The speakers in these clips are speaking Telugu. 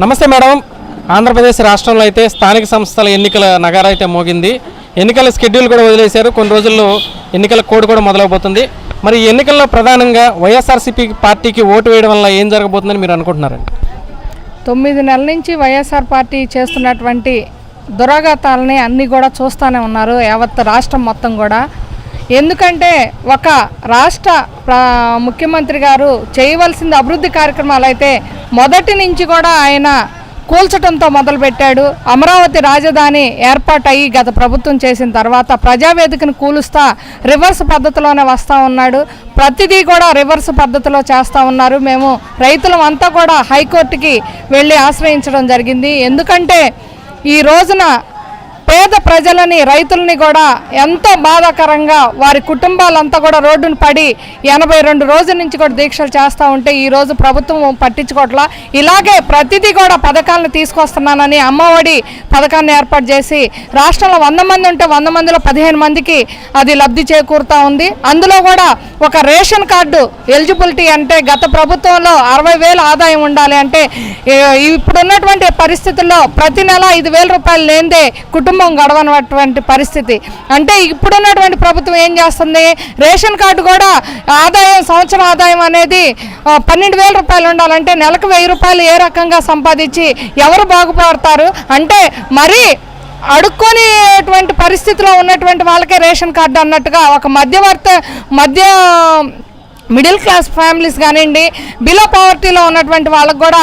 నమస్తే మేడం. ఆంధ్రప్రదేశ్ రాష్ట్రంలో అయితే స్థానిక సంస్థల ఎన్నికల నగర అయితే మోగింది. ఎన్నికల షెడ్యూల్ కూడా వదిలేశారు. కొన్ని రోజుల్లో ఎన్నికల కోడ్ కూడా మొదలవబోతుంది. మరి ఈ ఎన్నికల్లో ప్రధానంగా వైఎస్ఆర్సీపీ పార్టీకి ఓటు వేయడం వల్ల ఏం జరగబోతుందని మీరు అనుకుంటున్నారండి? తొమ్మిది నెలల నుంచి వైఎస్ఆర్ పార్టీ చేస్తున్నటువంటి దురాఘాతాలని అన్నీ కూడా చూస్తూనే ఉన్నారు యావత్ రాష్ట్రం మొత్తం కూడా. ఎందుకంటే ఒక రాష్ట్ర ముఖ్యమంత్రి గారు చేయవలసింది అభివృద్ధి కార్యక్రమాలు అయితే మొదటి నుంచి కూడా ఆయన కూల్చడంతో మొదలుపెట్టాడు. అమరావతి రాజధాని ఏర్పాటయ్యి గత ప్రభుత్వం చేసిన తర్వాత ప్రజావేదికను కూలుస్తా రివర్స్ పద్ధతిలోనే వస్తూ ఉన్నాడు. ప్రతిదీ కూడా రివర్స్ పద్ధతిలో చేస్తూ ఉన్నారు. మేము రైతులం అంతా కూడా హైకోర్టుకి వెళ్ళి ఆశ్రయించడం జరిగింది. ఎందుకంటే ఈ రోజున పేద ప్రజలని రైతుల్ని కూడా ఎంతో బాధాకరంగా వారి కుటుంబాలంతా కూడా రోడ్డును పడి ఎనభై రెండు రోజుల నుంచి కూడా దీక్షలు చేస్తూ ఉంటే ఈరోజు ప్రభుత్వం పట్టించుకోవట్లా. ఇలాగే ప్రతిదీ కూడా పథకాలను తీసుకొస్తున్నానని అమ్మఒడి పథకాన్ని ఏర్పాటు చేసి రాష్ట్రంలో వంద మంది ఉంటే వంద మందిలో పదిహేను మందికి అది లబ్ధి చేకూరుతూ ఉంది. అందులో కూడా ఒక రేషన్ కార్డు ఎలిజిబిలిటీ అంటే గత ప్రభుత్వంలో అరవై వేలు ఆదాయం ఉండాలి అంటే ఇప్పుడున్నటువంటి పరిస్థితుల్లో ప్రతి నెల ఐదు వేల రూపాయలు లేనిదే కుటుంబ గడవనటువంటి పరిస్థితి. అంటే ఇప్పుడున్నటువంటి ప్రభుత్వం ఏం చేస్తుంది? రేషన్ కార్డు కూడా ఆదాయం సంవత్సరం ఆదాయం అనేది పన్నెండు వేల రూపాయలు ఉండాలంటే నెలకు వెయ్యి రూపాయలు ఏ రకంగా సంపాదించి ఎవరు బాగుపడతారు? అంటే మరీ అడుక్కునేటువంటి పరిస్థితిలో ఉన్నటువంటి వాళ్ళకే రేషన్ కార్డు అన్నట్టుగా ఒక మధ్యవర్త మధ్య మిడిల్ క్లాస్ ఫ్యామిలీస్ కానివ్వండి బిలో పవర్టీలో ఉన్నటువంటి వాళ్ళకు కూడా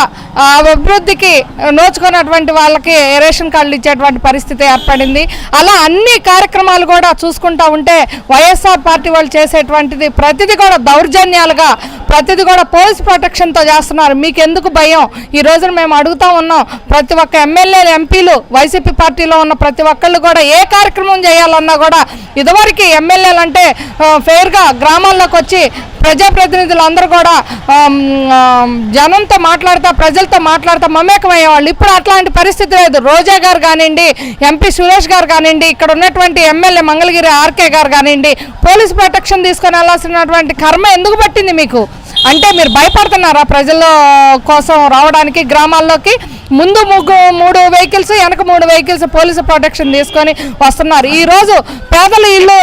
అభివృద్ధికి నోచుకున్నటువంటి వాళ్ళకి రేషన్ కార్డులు ఇచ్చేటువంటి పరిస్థితి ఏర్పడింది. అలా అన్ని కార్యక్రమాలు కూడా చూసుకుంటా ఉంటే వైఎస్ఆర్ పార్టీ వాళ్ళు చేసేటువంటిది ప్రతిదీ కూడా దౌర్జన్యాలుగా ప్రతిదీ కూడా పోలీస్ ప్రొటెక్షన్తో చేస్తున్నారు. మీకు ఎందుకు భయం? ఈ రోజున మేము అడుగుతా ఉన్నాం ప్రతి ఒక్క ఎమ్మెల్యేలు ఎంపీలు వైసీపీ పార్టీలో ఉన్న ప్రతి ఒక్కళ్ళు కూడా ఏ కార్యక్రమం చేయాలన్నా కూడా ఇదివరకు ఎమ్మెల్యేలు అంటే ఫెయిర్గా గ్రామాల్లోకి వచ్చి ప్రజాప్రతినిధులందరూ కూడా జనంతో మాట్లాడుతూ ప్రజలతో మాట్లాడుతూ మమేకమయ్యేవాళ్ళు. ఇప్పుడు అట్లాంటి పరిస్థితి లేదు. రోజా గారు కానివ్వండి ఎంపీ సురేష్ గారు కానివ్వండి ఇక్కడ ఉన్నటువంటి ఎమ్మెల్యే మంగళగిరి ఆర్కే గారు కానివ్వండి పోలీస్ ప్రొటెక్షన్ తీసుకొని వెళ్ళాల్సినటువంటి కర్మ ఎందుకు పట్టింది మీకు? అంటే మీరు భయపడుతున్నారా ప్రజల కోసం రావడానికి గ్రామాల్లోకి? ముందు ముగ్గు మూడు వెహికల్స్ వెనక మూడు వెహికల్స్ పోలీసు ప్రొటెక్షన్ తీసుకొని వస్తున్నారు. ఈరోజు పేదల ఇల్లు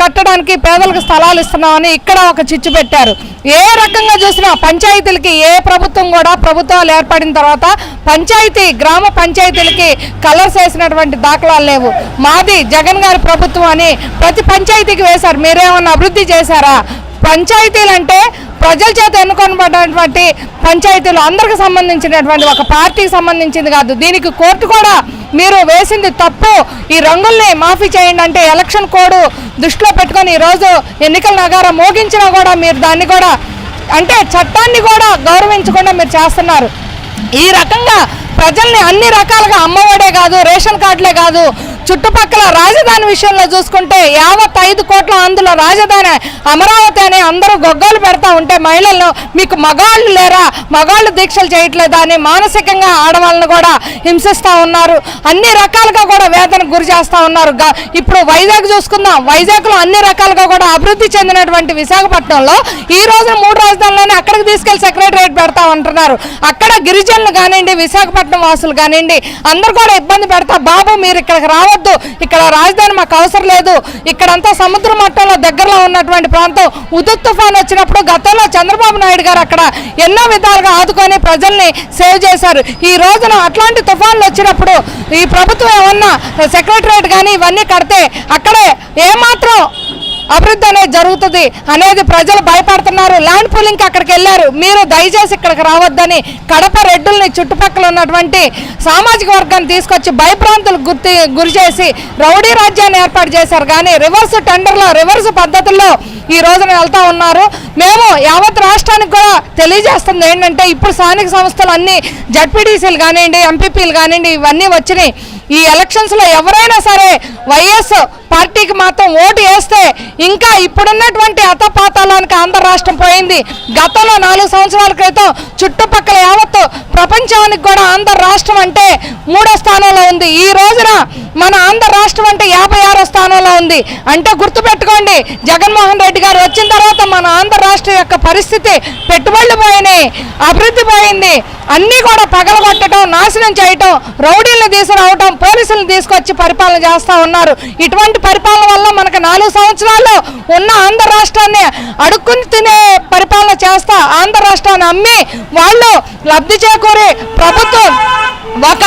కట్టడానికి పేదలకు స్థలాలు ఇస్తున్నామని ఇక్కడ ఒక చిచ్చు పెట్టారు. ఏ రకంగా చూసినా పంచాయతీలకి ఏ ప్రభుత్వం కూడా ప్రభుత్వాలు ఏర్పడిన తర్వాత పంచాయతీ గ్రామ పంచాయతీలకి కలర్స్ వేసినటువంటి దాఖలాలు లేవు. మాది జగన్ గారి ప్రభుత్వం అని ప్రతి పంచాయతీకి వేశారు. మీరేమన్నా అభివృద్ధి చేశారా? పంచాయతీలు అంటే ప్రజల చేత ఎన్నుకొనబడినటువంటి పంచాయతీలు అందరికి సంబంధించినటువంటి ఒక పార్టీకి సంబంధించింది కాదు. దీనికి కోర్టు కూడా మీరు వేసింది తప్పు. ఈ రంగుల్ని మాఫీ చేయండి అంటే ఎలక్షన్ కోడ్ దృష్టిలో పెట్టుకొని ఈరోజు ఎన్నికల నగారం మోగించినా కూడా మీరు దాన్ని కూడా అంటే చట్టాన్ని కూడా గౌరవించకుండా మీరు చేస్తున్నారు. ఈ రకంగా ప్రజల్ని అన్ని రకాలుగా అమ్మఒడే కాదు రేషన్ కార్డులే కాదు చుట్టుపక్కల రాజధాని విషయంలో చూసుకుంటే యావత్ ఐదు కోట్ల అందులో రాజధాని అమరావతి అని అందరూ గొగ్గలు పెడతా ఉంటే మహిళలను మీకు మగాళ్ళు లేరా? మగాళ్ళు దీక్షలు చేయట్లేదా అని మానసికంగా ఆడవాళ్ళను కూడా హింసిస్తూ ఉన్నారు. అన్ని రకాలుగా కూడా వేదనకు గురి చేస్తూ ఉన్నారు. ఇప్పుడు వైజాగ్ చూసుకుందాం. వైజాగ్లో అన్ని రకాలుగా కూడా అభివృద్ధి చెందినటువంటి విశాఖపట్నంలో ఈ రోజు మూడు రాజధానులని అక్కడికి తీసుకెళ్ళి సెక్రటరేట్ పెడతా ఉంటున్నారు అక్కడ గిరిజనులు కానివ్వండి విశాఖపట్నం వాసులు కానివ్వండి అందరు కూడా ఇబ్బంది పెడతా బాబు మీరు ఇక్కడికి రావద్దు ఇక్కడ రాజధాని మాకు అవసరం లేదు. ఇక్కడంతా సముద్ర మట్టంలో దగ్గరలో ఉన్నటువంటి ప్రాంతం. ఉదు తుఫాన్ వచ్చినప్పుడు గతంలో చంద్రబాబు నాయుడు గారు అక్కడ ఎన్నో విధాలుగా ఆదుకొని ప్రజల్ని సేవ్ చేశారు. ఈ రోజున అట్లాంటి తుఫాన్లు వచ్చినప్పుడు ఈ ప్రభుత్వం ఏమన్నా సెక్రటరేట్ కానీ ఇవన్నీ కడితే అక్కడే ఏమాత్రం అభివృద్ధి అనేది జరుగుతుంది అనేది ప్రజలు భయపడుతున్నారు. ల్యాండ్ పూలింగ్కి అక్కడికి వెళ్ళారు. మీరు దయచేసి ఇక్కడికి రావద్దని కడప రెడ్డుల్ని చుట్టుపక్కల ఉన్నటువంటి సామాజిక వర్గాన్ని తీసుకొచ్చి భయప్రాంతులు గుర్తి గురి చేసి రౌడీ రాజ్యాన్ని ఏర్పాటు చేశారు. కానీ రివర్స్ టెండర్లో రివర్స్ పద్ధతుల్లో ఈ రోజున వెళ్తా ఉన్నారు. మేము యావత్ రాష్ట్రానికి కూడా తెలియజేస్తుంది ఏంటంటే ఇప్పుడు స్థానిక సంస్థలు అన్నీ జడ్పీటీసీలు కానివ్వండి ఎంపీపీలు కానివ్వండి ఇవన్నీ వచ్చినాయి. ఈ ఎలక్షన్స్లో ఎవరైనా సరే వైఎస్ పార్టీకి మాత్రం ఓటు వేస్తే ఇంకా ఇప్పుడున్నటువంటి అతపాతాలానికి ఆంధ్ర రాష్ట్రం పోయింది. గతంలో నాలుగు సంవత్సరాల క్రితం చుట్టుపక్కల యావత్తు ప్రపంచానికి కూడా ఆంధ్ర రాష్ట్రం అంటే మూడో స్థానంలో ఉంది. ఈ రోజున మన ఆంధ్ర రాష్ట్రం అంటే యాభై ఆరో స్థానంలో ఉంది. అంటే గుర్తుపెట్టుకోండి జగన్మోహన్ రెడ్డి రెడ్డి గారు వచ్చిన తర్వాత మన ఆంధ్ర రాష్ట్రం యొక్క పరిస్థితి పెట్టుబడులు పోయినాయి అభివృద్ధి పోయింది. అన్నీ కూడా పగలగొట్టడం నాశనం చేయటం రౌడీలను తీసుకురావటం పోలీసులను తీసుకొచ్చి పరిపాలన చేస్తూ ఉన్నారు. ఇటువంటి పరిపాలన వల్ల మనకు నాలుగు సంవత్సరాలు ఉన్న ఆంధ్ర రాష్ట్రాన్ని అడుక్కుని తినే పరిపాలన చేస్తా ఆంధ్ర రాష్ట్రాన్ని అమ్మి వాళ్ళు లబ్ధి చేకూరి ప్రభుత్వం ఒక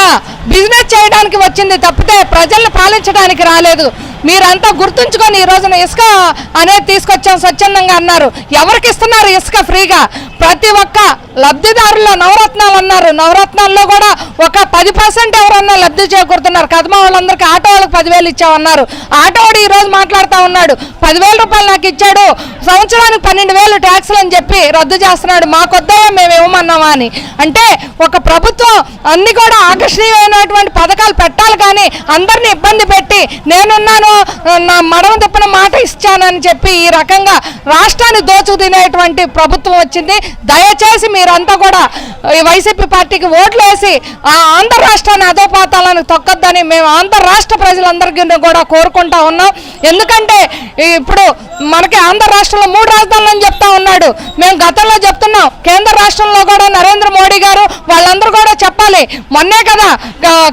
బిజినెస్ చేయడానికి వచ్చింది తప్పితే ప్రజల్ని పాలించడానికి రాలేదు. మీరంతా గుర్తుంచుకొని ఈ రోజున ఇసుక అనేది తీసుకొచ్చాం స్వచ్ఛందంగా అన్నారు. ఎవరికి ఇస్తున్నారు ఇసుక ఫ్రీగా? ప్రతి ఒక్క లబ్ధిదారుల్లో నవరత్నాలు అన్నారు. నవరత్నాల్లో కూడా ఒక పది పర్సెంట్ ఎవరన్నా లబ్ధి చేకూరుతున్నారు. కదమ వాళ్ళందరికీ ఆటో వాళ్ళకి పదివేలు ఇచ్చామన్నారు ఆటోవాడు ఈరోజు మాట్లాడుతూ ఉన్నాడు. పదివేల రూపాయలు నాకు ఇచ్చాడు. సంవత్సరానికి పన్నెండు వేలు ట్యాక్స్లు అని చెప్పి రద్దు చేస్తున్నాడు. మాకొద్దయా మేము ఇవ్వమన్నామా అని. అంటే ఒక ప్రభుత్వం అన్ని కూడా ఆకర్షణీయమైనటువంటి పథకాలు పెట్టాలి కానీ అందరినీ ఇబ్బంది పెట్టి నేనున్నాను నా మడమ తిప్పిన మాట ఇచ్చానని చెప్పి ఈ రకంగా రాష్ట్రాన్ని దోచు తినేటువంటి ప్రభుత్వం వచ్చింది. దయచేసి మీరంతా కూడా ఈ వైసీపీ పార్టీకి ఓట్లు వేసి ఆ ఆంధ్ర రాష్ట్రాన్ని అధోపాతాలను తొక్కద్దని మేము ఆంధ్ర రాష్ట్ర ప్రజలందరికీ కూడా కోరుకుంటా ఉన్నాం. ఎందుకంటే ఇప్పుడు మనకి ఆంధ్ర రాష్ట్రంలో మూడు రాజధానులు అని చెప్తా ఉన్నాడు. మేము గతంలో చెప్తున్నాం కేంద్ర రాష్ట్రంలో కూడా నరేంద్ర మోడీ గారు వాళ్ళందరూ కూడా చెప్పాలి. మొన్నే కదా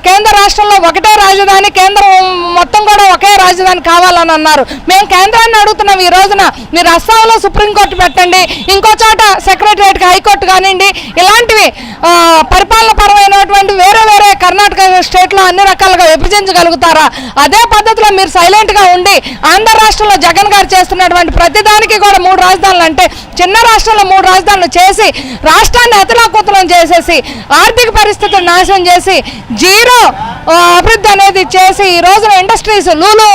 కేంద్ర రాష్ట్రంలో ఒకటే రాజధాని కేంద్రం మొత్తం కూడా ఒకే రాజధాని కావాలని అన్నారు. మేము కేంద్రాన్ని అడుగుతున్నాం ఈ రోజున. మీరు అస్సాంలో సుప్రీంకోర్టు పెట్టండి ఇంకో చోట సెక్రటరియట్కి హైకోర్టు కానివ్వండి. ఇలాంటివి పరిపాలన పరమైనటువంటి వేరే వేరే కర్ణాటక స్టేట్లో అన్ని రకాలుగా విభజించగలుగుతారా? అదే పద్ధతిలో మీరు సైలెంట్గా ఉండి ఆంధ్ర రాష్ట్రంలో జగన్ గారు చేస్తున్నటువంటి ప్రతిదానికి కూడా మూడు రాజధానులు అంటే చిన్న రాష్ట్రంలో మూడు రాజధానులు చేసి రాష్ట్రాన్ని అతలాకుతలం చేసేసి ఆర్థిక పరిస్థితులు నాశనం చేసి జీరో అభివృద్ధి అనేది చేసి ఈ రోజున ఇండస్ట్రీస్ లూలు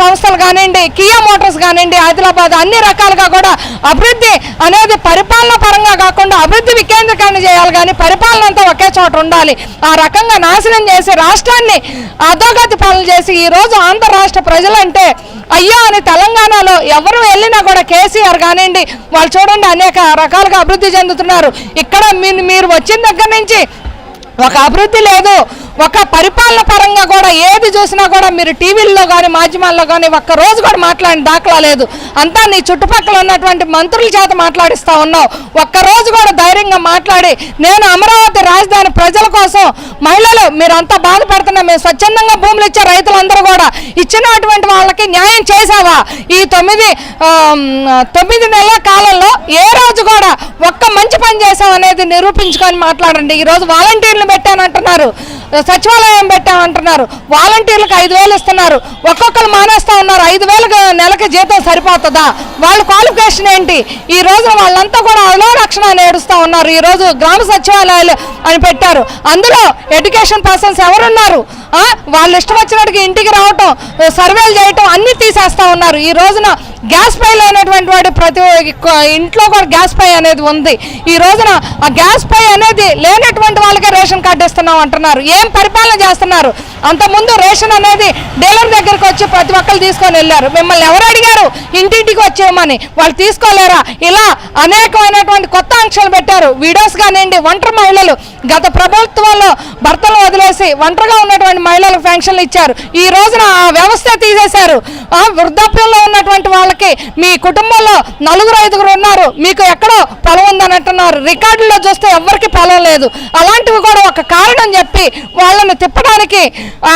సంస్థలు కానివ్వండి కియా మోటార్స్ కానివ్వండి ఆదిలాబాద్ అన్ని రకాలుగా కూడా అభివృద్ధి అనేది పరిపాలన పరంగా కాకుండా అభివృద్ధి వికేంద్రీకరణ చేయాలి కానీ పరిపాలన అంతా ఒకే చోట ఉండాలి. ఆ రకంగా నాశనం చేసి రాష్ట్రాన్ని అధోగతి పాలన చేసి ఈ రోజు ఆంధ్ర రాష్ట్ర ప్రజలంటే అయ్యో అని తెలంగాణలో ఎవరు వెళ్ళినా కూడా కేసీఆర్ కానివ్వండి వాళ్ళు చూడండి అనేక రకాలుగా అభివృద్ధి చెందుతున్నారు. ఇక్కడ మీరు మీరు వచ్చిన దగ్గర నుంచి ఒక అభివృద్ధి లేదు. ఒక పరిపాలన పరంగా కూడా ఏది చూసినా కూడా మీరు టీవీల్లో కానీ మాధ్యమాల్లో కానీ ఒక్క రోజు కూడా మాట్లాడిన దాఖలా లేదు. అంతా నీ చుట్టుపక్కల ఉన్నటువంటి మంత్రుల చేత మాట్లాడిస్తా ఉన్నావు. ఒక్కరోజు కూడా ధైర్యంగా మాట్లాడి నేను అమరావతి రాజధాని ప్రజల కోసం మహిళలు మీరంతా బాధపడుతున్నా మేము స్వచ్ఛందంగా భూములు ఇచ్చే రైతులందరూ కూడా ఇచ్చినటువంటి వాళ్ళకి న్యాయం చేసావా ఈ తొమ్మిది తొమ్మిది నెలల కాలంలో ఏ రోజు కూడా ఒక్క మంచి పని చేసాం అనేది నిరూపించుకొని మాట్లాడండి. ఈ రోజు వాలంటీర్లు పెట్టానంటున్నారు. సచివాలయం పెట్టామంటున్నారు. వాలంటీర్లకు ఐదు వేలు ఇస్తున్నారు. ఒక్కొక్కరు మానేస్తా ఉన్నారు. ఐదు వేల నెలకి జీతం సరిపోతుందా? వాళ్ళ క్వాలిఫికేషన్ ఏంటి? ఈ రోజు వాళ్ళంతా కూడా అలో రక్షణ ఉన్నారు. ఈ రోజు గ్రామ సచివాలయాలు అని పెట్టారు. అందులో ఎడ్యుకేషన్ పర్సన్స్ ఎవరున్నారు? వాళ్ళు ఇష్టం వచ్చినట్టుగా ఇంటికి రావటం సర్వేలు చేయటం అన్ని తీసేస్తా ఉన్నారు. ఈ రోజున గ్యాస్ పై లేనటువంటి వాడు ప్రతి ఇంట్లో కూడా గ్యాస్ పై అనేది ఉంది. ఈ రోజున ఆ గ్యాస్ పై అనేది లేనటువంటి వాళ్ళకే రేషన్ కార్డు ఇస్తున్నాం అంటున్నారు. ఏం పరిపాలన చేస్తున్నారు? అంతకుముందు రేషన్ అనేది డీలర్ దగ్గరికి వచ్చి ప్రతి ఒక్కరు తీసుకొని వెళ్ళారు. మిమ్మల్ని ఎవరు అడిగారు? ఇంటింటికి వచ్చేయమని. వాళ్ళు తీసుకోలేరా? ఇలా అనేకమైనటువంటి కొత్త ఆంక్షలు పెట్టారు. వీడియోస్ కానివ్వండి ఒంటరి మహిళలు. గత ప్రభుత్వంలో భర్తలు వదిలేసి ఒంటరిగా ఉన్నటువంటి మహిళలకు పెన్షన్లు ఇచ్చారు. ఈ రోజున ఆ వ్యవస్థ తీసేశారు. ఆ వృద్ధాప్యంలో ఉన్నటువంటి వాళ్ళకి మీ కుటుంబంలో నలుగురు ఐదుగురు ఉన్నారు. మీకు ఎక్కడో పొలం ఉందని అంటున్నారు రికార్డుల్లో చూస్తే ఎవరికి పొలం లేదు. అలాంటివి కూడా ఒక కారణం చెప్పి వాళ్ళని తిప్పడానికి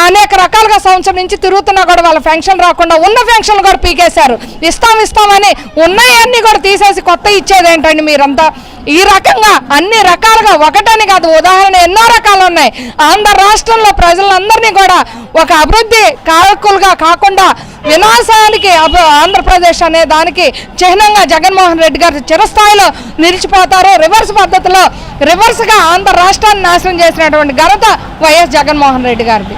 అనేక రకాలుగా సంవత్సరం నుంచి తిరుగుతున్నా కూడా వాళ్ళ పెన్షన్ రాకుండా ఉన్న పెన్షన్లు కూడా పీకేశారు. ఇస్తాం ఇస్తామని ఉన్నాయన్నీ కూడా తీసేసి కొత్త ఇచ్చేది ఏంటండి మీరంతా? ఈ రకంగా అన్ని రకాలుగా ఒకటని కాదు ఉదాహరణ ఎన్నో రకాలు ఉన్నాయి. ఆంధ్ర రాష్ట్రంలో ప్రజలందరినీ కూడా ఒక అభివృద్ధి కారకులుగా కాకుండా వినాశానికి ఆంధ్రప్రదేశ్ అనే దానికి చిహ్నంగా జగన్మోహన్ రెడ్డి గారు చిరస్థాయిలో నిలిచిపోతారు. రివర్స్ పద్ధతిలో రివర్స్గా ఆంధ్ర రాష్ట్రాన్ని నాశనం చేసినటువంటి ఘనత వైఎస్ జగన్మోహన్ రెడ్డి గారిది.